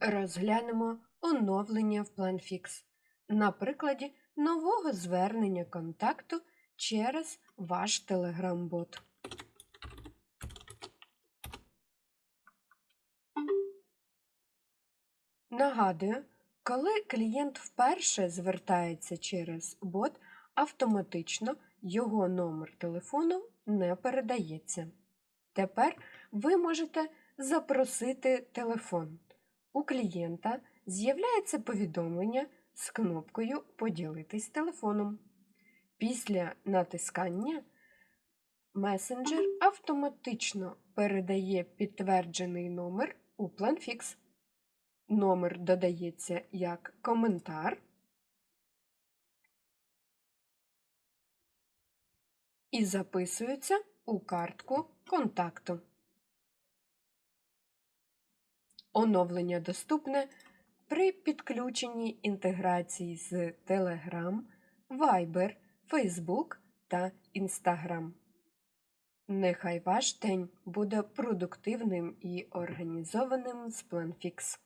Розглянемо оновлення в PlanFix на прикладі нового звернення контакту через ваш Telegram-бот. Нагадую, коли клієнт вперше звертається через бот, автоматично його номер телефону не передається. Тепер ви можете запросити телефон. У клієнта з'являється повідомлення з кнопкою Поділитись телефоном. Після натискання месенджер автоматично передає підтверджений номер у PlanFix. Номер додається як коментар і записується у картку контакту. Оновлення доступне при підключенні інтеграції з Telegram, Viber, Facebook та Instagram. Нехай ваш день буде продуктивним і організованим з PlanFix.